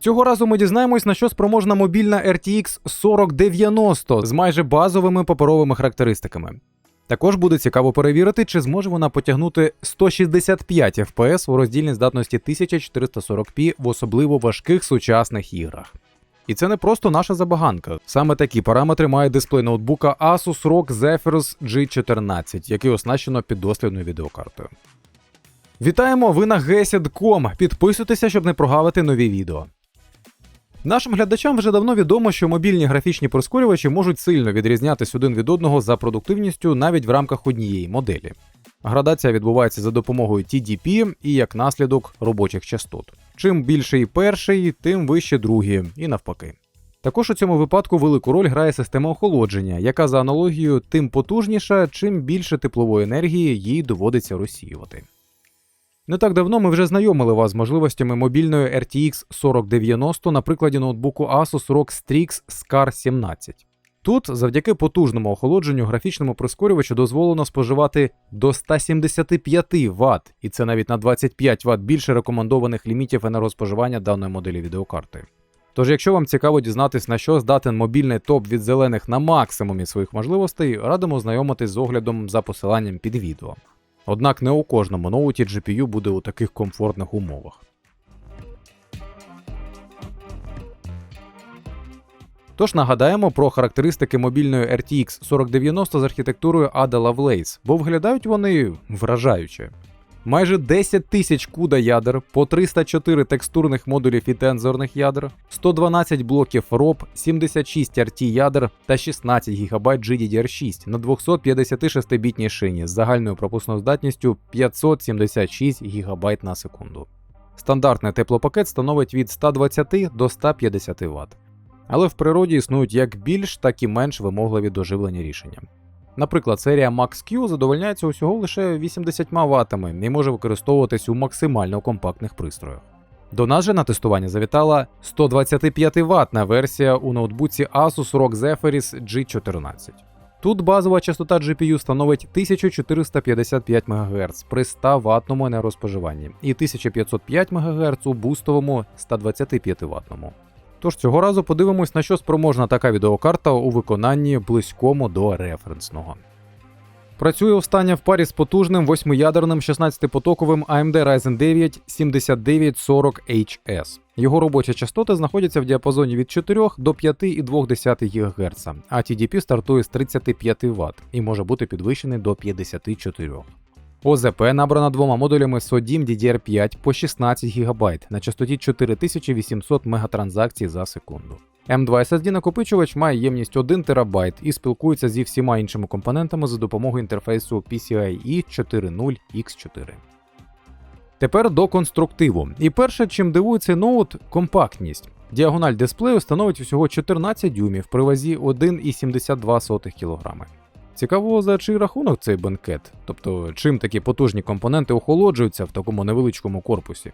Цього разу ми дізнаємось, на що спроможна мобільна RTX 4090 з майже базовими паперовими характеристиками. Також буде цікаво перевірити, чи зможе вона потягнути 165 FPS у роздільній здатності 1440p в особливо важких сучасних іграх. І це не просто наша забаганка. Саме такі параметри має дисплей ноутбука Asus ROG Zephyrus G14, який оснащено піддослідною відеокартою. Вітаємо! Ви на GESED.com. Підписуйтеся, щоб не прогавити нові відео. Нашим глядачам вже давно відомо, що мобільні графічні прискорювачі можуть сильно відрізнятися один від одного за продуктивністю навіть в рамках однієї моделі. Градація відбувається за допомогою TDP і як наслідок робочих частот. Чим більший перший, тим вище другий, і навпаки. Також у цьому випадку велику роль грає система охолодження, яка за аналогією тим потужніша, чим більше теплової енергії їй доводиться розсіювати. Не так давно ми вже знайомили вас з можливостями мобільної RTX 4090 на прикладі ноутбуку Asus ROG Strix Scar 17. Тут, завдяки потужному охолодженню, графічному прискорювачу дозволено споживати до 175 Вт, і це навіть на 25 Вт більше рекомендованих лімітів енергоспоживання даної моделі відеокарти. Тож, якщо вам цікаво дізнатись, на що здатен мобільний топ від зелених на максимумі своїх можливостей, радимо знайомитись з оглядом за посиланням під відео. Однак не у кожному ноуті GPU буде у таких комфортних умовах. Тож нагадаємо про характеристики мобільної RTX 4090 з архітектурою Ada Lovelace, бо виглядають вони вражаюче. Майже 10 тисяч куда ядер, по 304 текстурних модулів і тензорних ядер, 112 блоків ROP, 76 RT ядер та 16 ГБ GDDR6 на 256-бітній шині з загальною пропускною здатністю 576 ГБ на секунду. Стандартний теплопакет становить від 120 до 150 Вт. Але в природі існують як більш, так і менш вимогливі до живлення рішення. Наприклад, серія Max-Q задовольняється усього лише 80 Вт і може використовуватись у максимально компактних пристроях. До нас же на тестування завітала 125 ватна версія у ноутбуці Asus ROG Zephyrus G14. Тут базова частота GPU становить 1455 МГц при 100 ватному енергоспоживанні і 1505 МГц у бустовому 125 ватному. Тож цього разу подивимось, на що спроможна така відеокарта у виконанні близькому до референсного. Працює остання в парі з потужним восьмиядерним 16-потоковим AMD Ryzen 9 7940HS. Його робочі частоти знаходяться в діапазоні від 4 до 5,2 ГГц, а TDP стартує з 35 Вт і може бути підвищений до 54. ОЗП набрана двома модулями SODIMM DDR5 по 16 ГБ на частоті 4800 мегатранзакцій за секунду. M2 SSD накопичувач має ємність 1 ТБ і спілкується зі всіма іншими компонентами за допомогою інтерфейсу PCIe 4.0X4. Тепер до конструктиву. І перше, чим дивує цей ноут компактність. Діагональ дисплею становить усього 14 дюймів при вазі 1,72 кг. Цікаво, за чий рахунок цей бенкет, тобто чим такі потужні компоненти охолоджуються в такому невеличкому корпусі.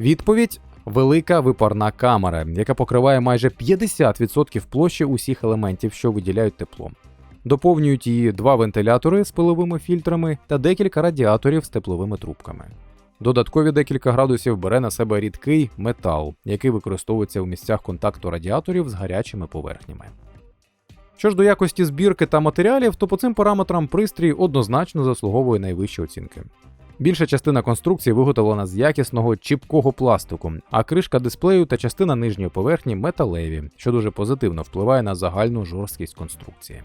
Відповідь велика випарна камера, яка покриває майже 50% площі усіх елементів, що виділяють тепло. Доповнюють її два вентилятори з пиловими фільтрами та декілька радіаторів з тепловими трубками. Додаткові декілька градусів бере на себе рідкий метал, який використовується у місцях контакту радіаторів з гарячими поверхнями. Що ж до якості збірки та матеріалів, то по цим параметрам пристрій однозначно заслуговує найвищі оцінки. Більша частина конструкції виготовлена з якісного чіпкого пластику, а кришка дисплею та частина нижньої поверхні металеві, що дуже позитивно впливає на загальну жорсткість конструкції.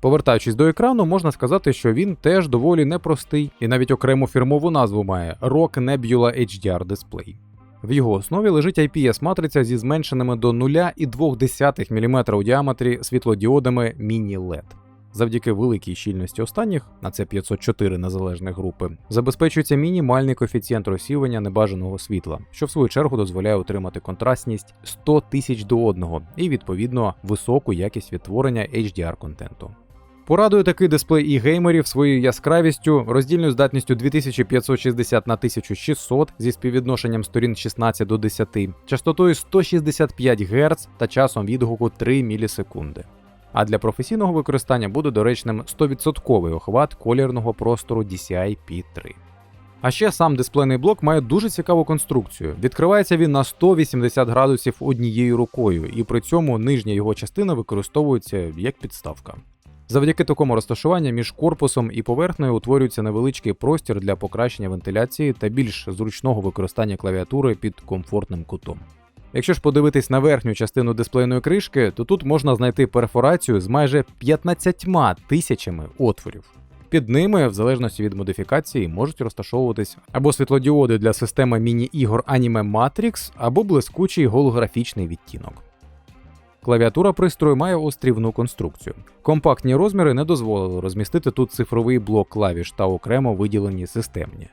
Повертаючись до екрану, можна сказати, що він теж доволі непростий і навіть окрему фірмову назву має ROG Nebula HDR Display. В його основі лежить IPS-матриця зі зменшеними до 0,2 мм у діаметрі світлодіодами Mini-LED. Завдяки великій щільності останніх, а це 504 незалежних групи, забезпечується мінімальний коефіцієнт розсіювання небажаного світла, що в свою чергу дозволяє отримати контрастність 100 тисяч до одного і відповідно високу якість відтворення HDR контенту. Порадує такий дисплей і геймерів своєю яскравістю, роздільною здатністю 2560 на 1600 зі співвідношенням сторін 16 до 10, частотою 165 Гц та часом відгуку 3 мілісекунди. А для професійного використання буде доречним 100% охват колірного простору DCI P3. А ще сам дисплейний блок має дуже цікаву конструкцію. Відкривається він на 180 градусів однією рукою, і при цьому нижня його частина використовується як підставка. Завдяки такому розташуванню між корпусом і поверхнею утворюється невеличкий простір для покращення вентиляції та більш зручного використання клавіатури під комфортним кутом. Якщо ж подивитись на верхню частину дисплейної кришки, то тут можна знайти перфорацію з майже 15 тисячами отворів. Під ними, в залежності від модифікації, можуть розташовуватись або світлодіоди для системи міні-ігор Anime Matrix, або блискучий голографічний відтінок. Клавіатура пристрою має острівну конструкцію. Компактні розміри не дозволили розмістити тут цифровий блок клавіш та окремо виділені системні.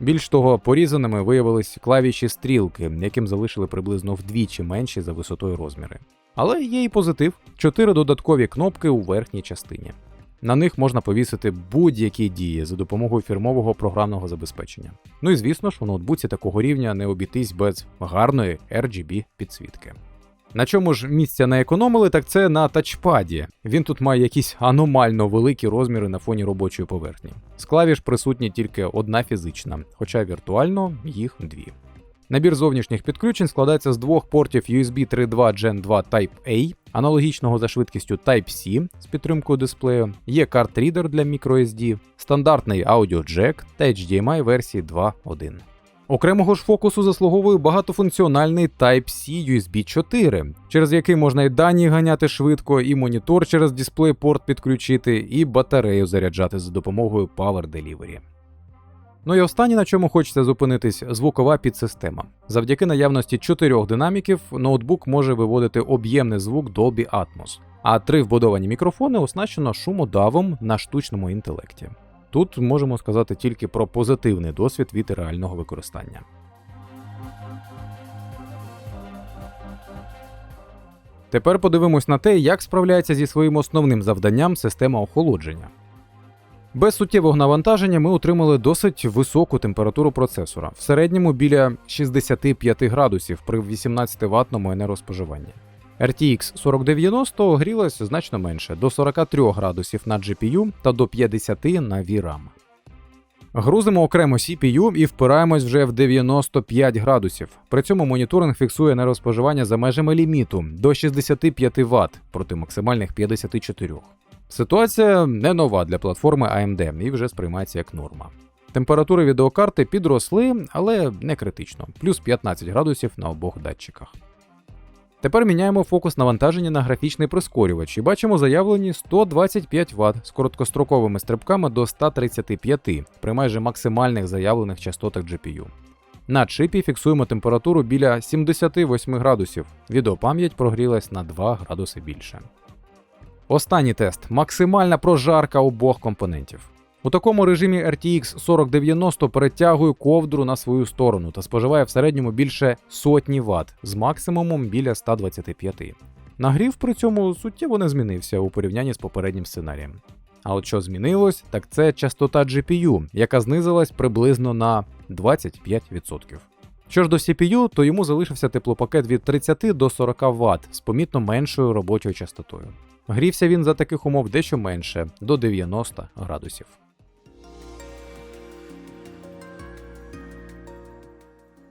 Більш того, порізаними виявились клавіші стрілки, яким залишили приблизно вдвічі менші за висотою розміри. Але є і позитив: чотири додаткові кнопки у верхній частині. На них можна повісити будь-які дії за допомогою фірмового програмного забезпечення. Ну і звісно ж, у ноутбуці такого рівня не обійтись без гарної RGB підсвітки. На чому ж місця не економили, так це на тачпаді. Він тут має якісь аномально великі розміри на фоні робочої поверхні. З клавіш присутні тільки одна фізична, хоча віртуально їх дві. Набір зовнішніх підключень складається з двох портів USB 3.2 Gen 2 Type-A, аналогічного за швидкістю Type-C з підтримкою дисплею, є карт-рідер для microSD, стандартний аудіоджек та HDMI версії 2.1. Окремого ж фокусу заслуговує багатофункціональний Type-C USB 4, через який можна і дані ганяти швидко, і монітор через DisplayPort підключити, і батарею заряджати за допомогою Power Delivery. Ну і останнє, на чому хочеться зупинитись, звукова підсистема. Завдяки наявності чотирьох динаміків ноутбук може виводити об'ємний звук Dolby Atmos, а три вбудовані мікрофони оснащено шумодавом на штучному інтелекті. Тут можемо сказати тільки про позитивний досвід від реального використання. Тепер подивимось на те, як справляється зі своїм основним завданням система охолодження. Без суттєвого навантаження ми отримали досить високу температуру процесора, в середньому біля 65 градусів при 18 ватному енергоспоживанні. RTX 4090 грілась значно менше до 43 градусів на GPU та до 50 на VRAM. Грузимо окремо CPU і впираємось вже в 95 градусів. При цьому моніторинг фіксує енергоспоживання за межами ліміту до 65 Вт проти максимальних 54. Ситуація не нова для платформи AMD і вже сприймається як норма. Температури відеокарти підросли, але не критично, плюс 15 градусів на обох датчиках. Тепер міняємо фокус навантаження на графічний прискорювач і бачимо заявлені 125 Вт з короткостроковими стрибками до 135 при майже максимальних заявлених частотах GPU. На чипі фіксуємо температуру біля 78 градусів. Відеопам'ять прогрілась на 2 градуси більше. Останній тест максимальна прожарка обох компонентів. У такому режимі RTX 4090 перетягує ковдру на свою сторону та споживає в середньому більше сотні Вт з максимумом біля 125. Нагрів при цьому суттєво не змінився у порівнянні з попереднім сценарієм. А от що змінилось, так це частота GPU, яка знизилась приблизно на 25%. Що ж до CPU, то йому залишився теплопакет від 30 до 40 Вт з помітно меншою робочою частотою. Грівся він за таких умов дещо менше до 90 градусів.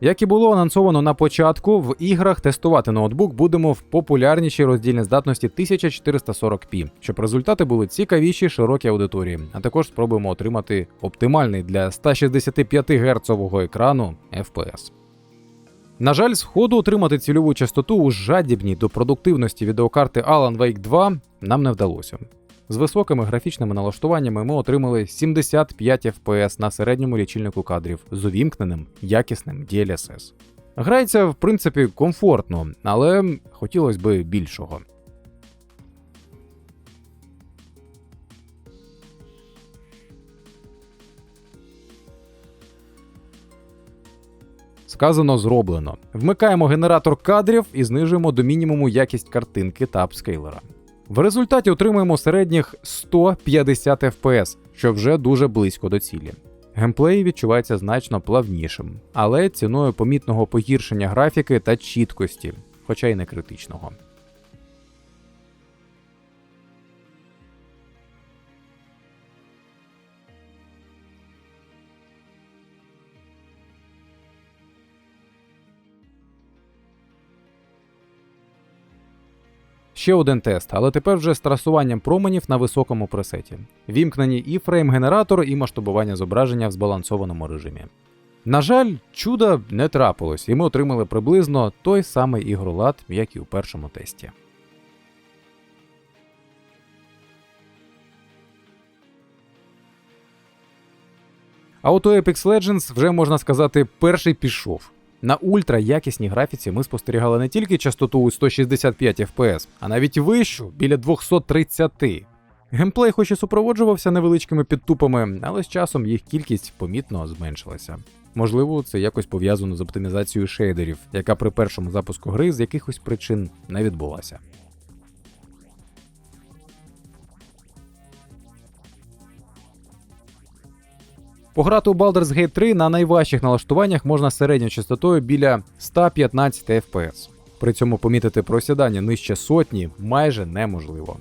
Як і було анонсовано на початку, в іграх тестувати ноутбук будемо в популярнішій роздільній здатності 1440p, щоб результати були цікавіші широкій аудиторії, а також спробуємо отримати оптимальний для 165 Гц екрану FPS. На жаль, з отримати цільову частоту у жадібній до продуктивності відеокарти Alan Wake 2 нам не вдалося. З високими графічними налаштуваннями ми отримали 75 FPS на середньому лічильнику кадрів з увімкненим якісним DLSS. Грається, в принципі, комфортно, але хотілося б більшого. Сказано зроблено. Вмикаємо генератор кадрів і знижуємо до мінімуму якість картинки та апскейлера. В результаті отримуємо середніх 150 FPS, що вже дуже близько до цілі. Геймплей відчувається значно плавнішим, але ціною помітного погіршення графіки та чіткості, хоча й не критичного. Ще один тест, але тепер вже з трасуванням променів на високому пресеті. Вімкнені і фрейм-генератор, і масштабування зображення в збалансованому режимі. На жаль, чуда не трапилось, і ми отримали приблизно той самий ігролад, як і у першому тесті. А от у Apex Legends вже можна сказати, перший пішов. На ультраякісній графіці ми спостерігали не тільки частоту у 165 FPS, а навіть вищу біля 230. Геймплей хоч і супроводжувався невеличкими підтупами, але з часом їх кількість помітно зменшилася. Можливо, це якось пов'язано з оптимізацією шейдерів, яка при першому запуску гри з якихось причин не відбулася. Пограти у Baldur's Gate 3 на найважчих налаштуваннях можна середньою частотою біля 115 FPS. При цьому помітити просідання нижче сотні майже неможливо.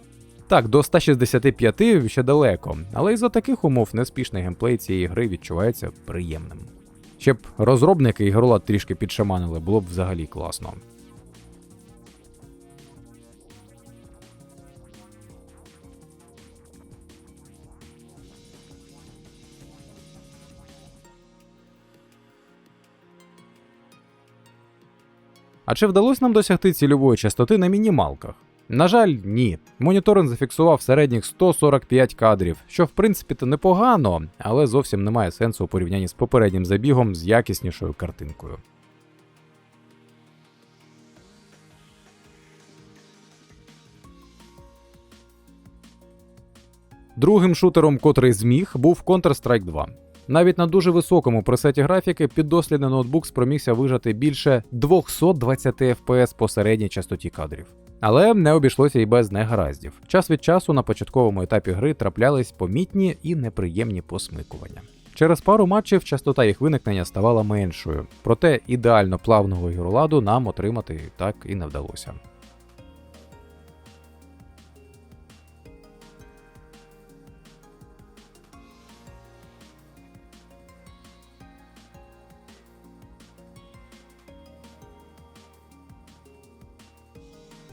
Так, до 165 ще далеко, але із за таких умов неспішний геймплей цієї гри відчувається приємним. Щоб розробники ігролад трішки підшаманили, було б взагалі класно. А чи вдалося нам досягти цільової частоти на мінімалках? На жаль, ні. Моніторинг зафіксував середніх 145 кадрів, що в принципі то непогано, але зовсім немає сенсу у порівнянні з попереднім забігом з якіснішою картинкою. Другим шутером, котрий зміг, був Counter-Strike 2. Навіть на дуже високому пресеті графіки піддослідний ноутбук спромігся вижати більше 220 FPS по середній частоті кадрів. Але не обійшлося і без негараздів. Час від часу на початковому етапі гри траплялись помітні і неприємні посмикування. Через пару матчів частота їх виникнення ставала меншою, проте ідеально плавного гіроладу нам отримати так і не вдалося.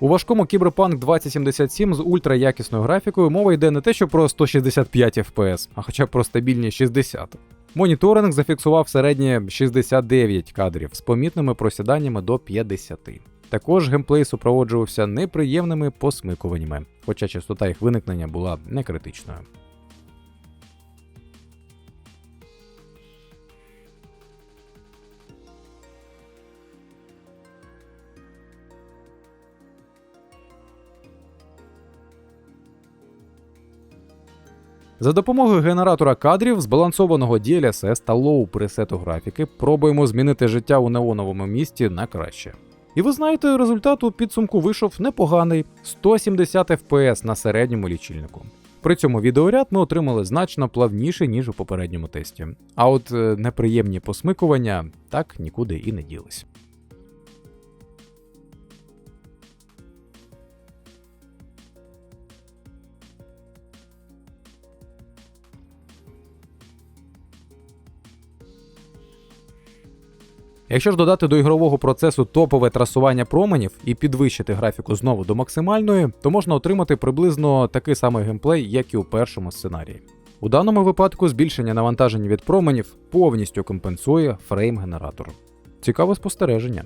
У важкому Cyberpunk 2077 з ультраякісною графікою мова йде не те, що про 165 FPS, а хоча б про стабільні 60. Моніторинг зафіксував середнє 69 кадрів з помітними просіданнями до 50. Також геймплей супроводжувався неприємними посмикуваннями, хоча частота їх виникнення була не критичною. За допомогою генератора кадрів, збалансованого DLSS та лоу пресету графіки, пробуємо змінити життя у неоновому місті на краще. І ви знаєте, результат у підсумку вийшов непоганий 170 FPS на середньому лічильнику. При цьому відеоряд ми отримали значно плавніше, ніж у попередньому тесті. А от е, неприємні посмикування так нікуди і не ділись. Якщо ж додати до ігрового процесу топове трасування променів і підвищити графіку знову до максимальної, то можна отримати приблизно такий самий геймплей, як і у першому сценарії. У даному випадку збільшення навантаження від променів повністю компенсує фрейм-генератор. Цікаве спостереження.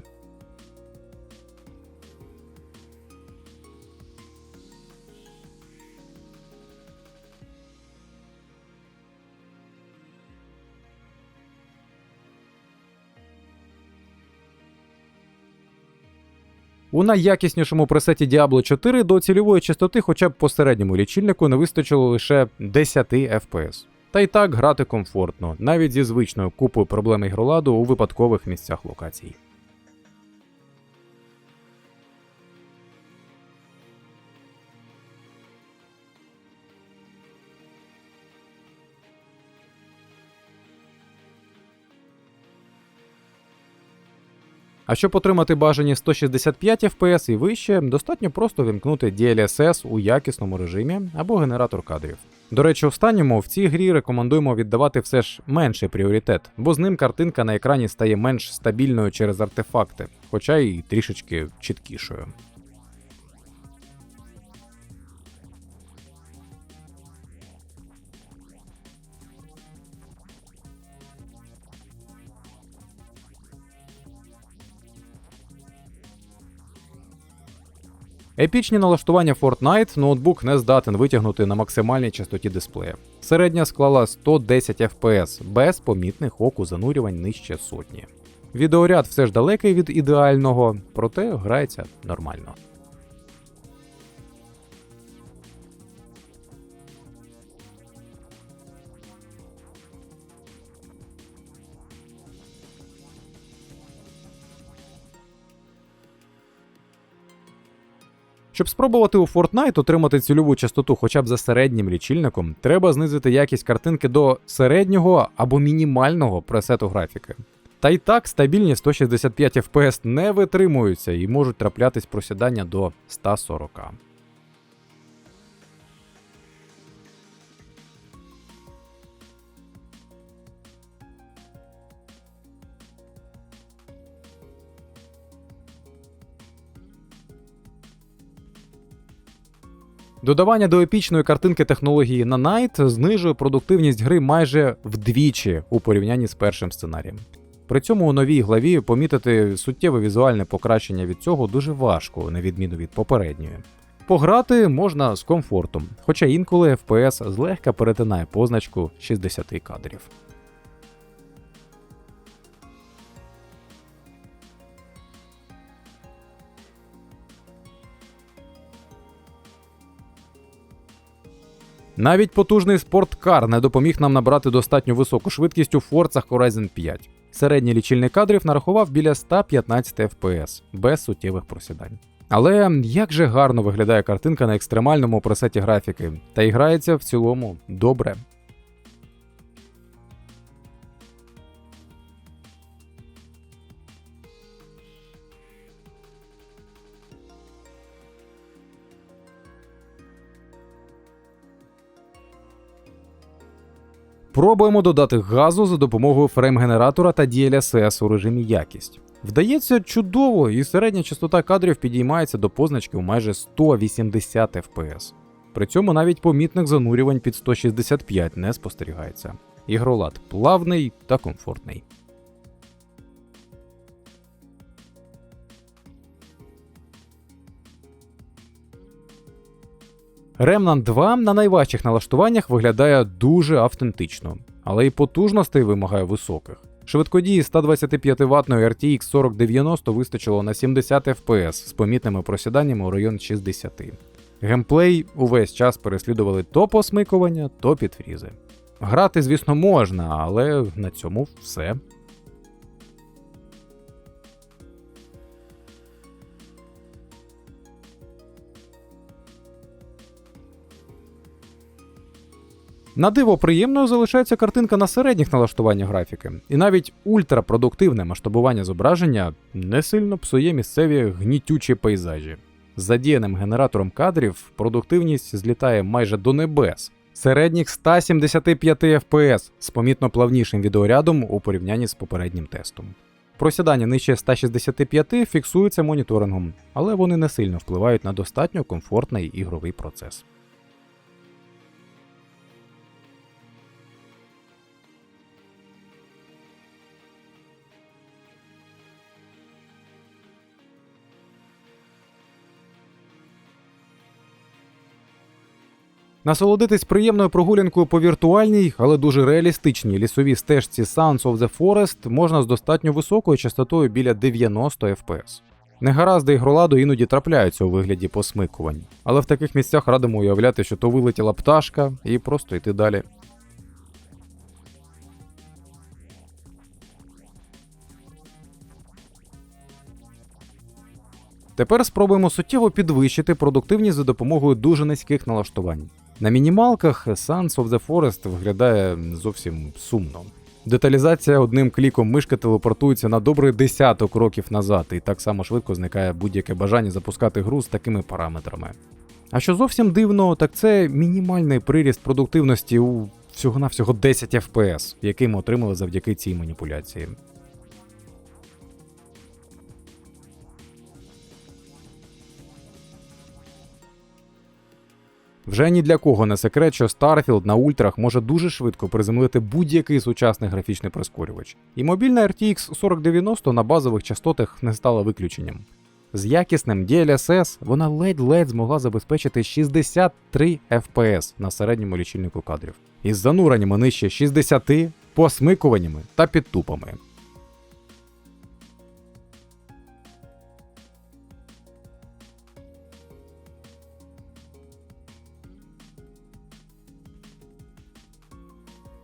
У найякіснішому пресеті Diablo 4 до цільової частоти хоча б по середньому лічильнику не вистачило лише 10 FPS. Та й так грати комфортно, навіть зі звичною купою проблем ігроладу у випадкових місцях локацій. А щоб отримати бажані 165 FPS і вище, достатньо просто вимкнути DLSS у якісному режимі або генератор кадрів. До речі, останньому в цій грі рекомендуємо віддавати все ж менший пріоритет, бо з ним картинка на екрані стає менш стабільною через артефакти, хоча й трішечки чіткішою. Епічні налаштування Fortnite ноутбук не здатен витягнути на максимальній частоті дисплея. Середня склала 110 FPS без помітних оку занурювань нижче сотні. Відеоряд все ж далекий від ідеального, проте грається нормально. Щоб спробувати у Fortnite отримати цільову частоту хоча б за середнім лічильником, треба знизити якість картинки до середнього або мінімального пресету графіки. Та й так стабільні 165 FPS не витримуються і можуть траплятись просідання до 140. Додавання до епічної картинки технології на знижує продуктивність гри майже вдвічі у порівнянні з першим сценарієм. При цьому у новій главі помітити суттєве візуальне покращення від цього дуже важко, на відміну від попередньої. Пограти можна з комфортом, хоча інколи FPS злегка перетинає позначку 60 кадрів. Навіть потужний спорткар не допоміг нам набрати достатньо високу швидкість у Forza Horizon 5. Середній лічильник кадрів нарахував біля 115 FPS без суттєвих просідань. Але як же гарно виглядає картинка на екстремальному пресеті графіки, та і грається в цілому добре. Пробуємо додати газу за допомогою фрейм-генератора та DLSS у режимі якість. Вдається чудово, і середня частота кадрів підіймається до позначки у майже 180 FPS. При цьому навіть помітних занурювань під 165 не спостерігається. Ігролад плавний та комфортний. Remnant 2 на найважчих налаштуваннях виглядає дуже автентично, але й потужностей вимагає високих. Швидкодії 125 ваттної RTX 4090 вистачило на 70 FPS з помітними просіданнями у район 60. Геймплей увесь час переслідували то посмикування, то підфрізи. Грати, звісно, можна, але на цьому все. На диво приємною залишається картинка на середніх налаштуваннях графіки, і навіть ультрапродуктивне масштабування зображення не сильно псує місцеві гнітючі пейзажі. З задіяним генератором кадрів продуктивність злітає майже до небес. Середніх 175 FPS з помітно плавнішим відеорядом у порівнянні з попереднім тестом. Просідання нижче 165 фіксуються моніторингом, але вони не сильно впливають на достатньо комфортний ігровий процес. Насолодитись приємною прогулянкою по віртуальній, але дуже реалістичній лісовій стежці Sounds of the Forest можна з достатньо високою частотою біля 90 FPS. Негаразди ігроладу іноді трапляються у вигляді посмикувань, але в таких місцях радимо уявляти, що то вилетіла пташка, і просто йти далі. Тепер спробуємо суттєво підвищити продуктивність за допомогою дуже низьких налаштувань. На мінімалках Sons of the Forest виглядає зовсім сумно. Деталізація одним кліком мишки телепортується на добрий десяток років назад, і так само швидко зникає будь-яке бажання запускати гру з такими параметрами. А що зовсім дивно, так це мінімальний приріст продуктивності у всього-навсього 10 FPS, який ми отримали завдяки цій маніпуляції. Вже ні для кого не секрет, що Starfield на ультрах може дуже швидко приземлити будь-який сучасний графічний прискорювач. І мобільна RTX 4090 на базових частотах не стала виключенням. З якісним DLSS вона ледь-ледь змогла забезпечити 63 FPS на середньому лічильнику кадрів. Із зануреннями нижче 60, посмикуваннями та підтупами.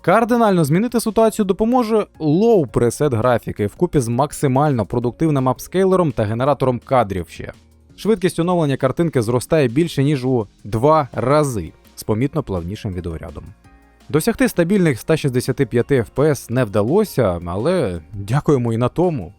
Кардинально змінити ситуацію допоможе лоу пресет графіки вкупі з максимально продуктивним апскейлером та генератором кадрів ще. Швидкість оновлення картинки зростає більше ніж у два рази з помітно плавнішим відеорядом. Досягти стабільних 165 FPS не вдалося, але дякуємо і на тому.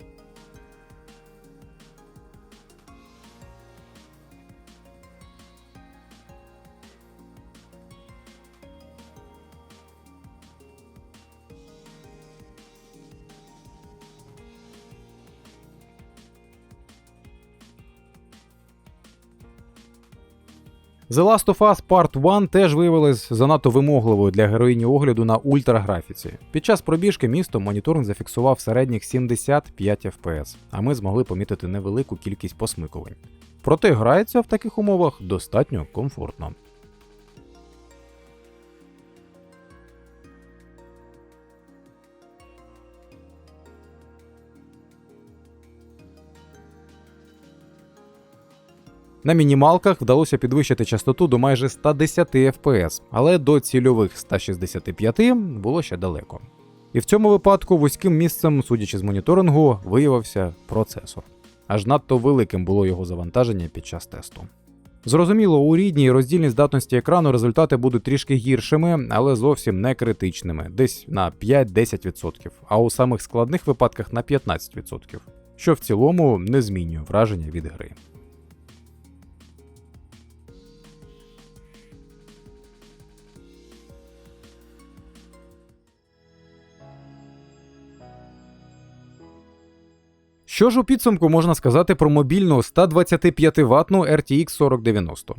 The Last of Us Part 1 теж виявилась занадто вимогливою для героїні огляду на ультраграфіці. Під час пробіжки місто моніторинг зафіксував середніх 75 FPS, а ми змогли помітити невелику кількість посмикувань. Проте грається в таких умовах достатньо комфортно. На мінімалках вдалося підвищити частоту до майже 110 FPS, але до цільових 165 було ще далеко. І в цьому випадку вузьким місцем, судячи з моніторингу, виявився процесор. Аж надто великим було його завантаження під час тесту. Зрозуміло, у рідній роздільній здатності екрану результати будуть трішки гіршими, але зовсім не критичними, десь на 5-10%, а у самих складних випадках на 15%, що в цілому не змінює враження від гри. Що ж у підсумку можна сказати про мобільну 125 ватну RTX 4090?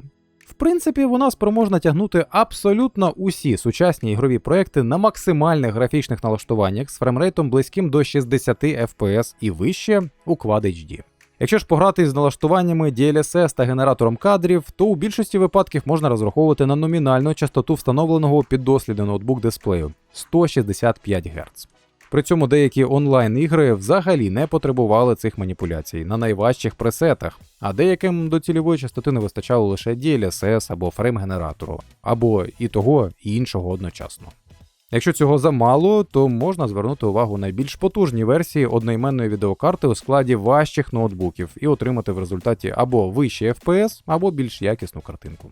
В принципі, вона спроможна тягнути абсолютно усі сучасні ігрові проекти на максимальних графічних налаштуваннях з фреймрейтом близьким до 60 FPS і вище у Quad HD. Якщо ж пограти з налаштуваннями DLSS та генератором кадрів, то у більшості випадків можна розраховувати на номінальну частоту встановленого під досліди ноутбук дисплею 165 Гц. При цьому деякі онлайн-ігри взагалі не потребували цих маніпуляцій на найважчих пресетах, а деяким до цільової частоти не вистачало лише DLSS або фрейм-генератору, або і того, і іншого одночасно. Якщо цього замало, то можна звернути увагу на більш потужні версії одноіменної відеокарти у складі важчих ноутбуків і отримати в результаті або вищий FPS, або більш якісну картинку.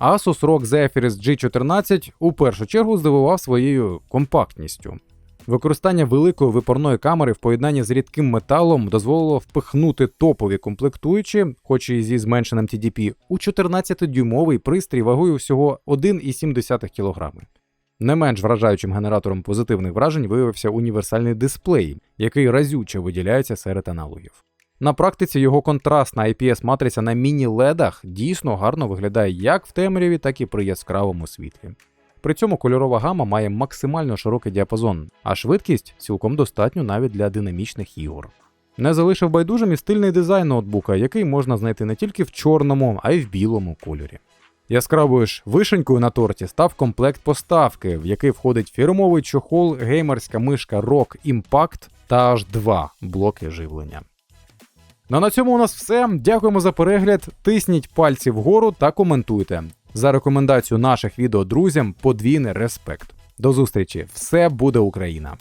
Asus ROG Zephyrus G14 у першу чергу здивував своєю компактністю. Використання великої випорної камери в поєднанні з рідким металом дозволило впихнути топові комплектуючі, хоч і зі зменшеним TDP, у 14-дюймовий пристрій вагою всього 1,7 кг. Не менш вражаючим генератором позитивних вражень виявився універсальний дисплей, який разюче виділяється серед аналогів. На практиці його контрастна IPS-матриця на міні-ледах дійсно гарно виглядає як в темряві, так і при яскравому світлі. При цьому кольорова гама має максимально широкий діапазон, а швидкість цілком достатньо навіть для динамічних ігор. Не залишив байдужим і стильний дизайн ноутбука, який можна знайти не тільки в чорному, а й в білому кольорі. Яскравою ж вишенькою на торті став комплект поставки, в який входить фірмовий чохол, геймерська мишка ROG Impact та аж два блоки живлення. Ну а на цьому у нас все. Дякуємо за перегляд. Тисніть пальці вгору та коментуйте. За рекомендацію наших відео друзям подвійний респект. До зустрічі! Все буде Україна!